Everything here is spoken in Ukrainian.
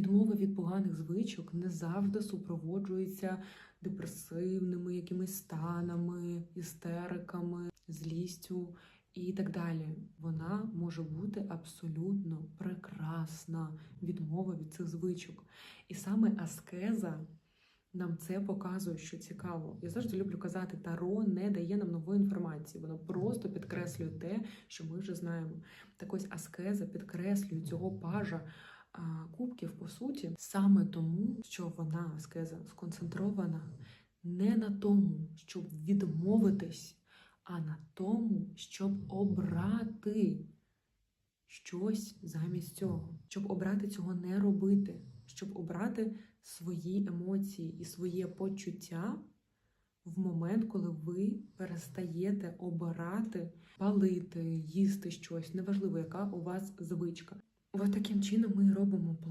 Відмова від поганих звичок не завжди супроводжується депресивними якимись станами, істериками, злістю і так далі. Вона може бути абсолютно прекрасна відмова від цих звичок. І саме аскеза нам це показує, що цікаво. Я завжди люблю казати, таро не дає нам нової інформації, воно просто підкреслює те, що ми вже знаємо. Так ось аскеза підкреслює цього пажа кубків, по суті, саме тому, що вона аскеза сконцентрована не на тому, щоб відмовитись, а на тому, щоб обрати щось замість цього, щоб обрати цього не робити, щоб обрати свої емоції і своє почуття в момент, коли ви перестаєте обирати, палити, їсти щось, неважливо, яка у вас звичка. Ось таким чином ми робимо план.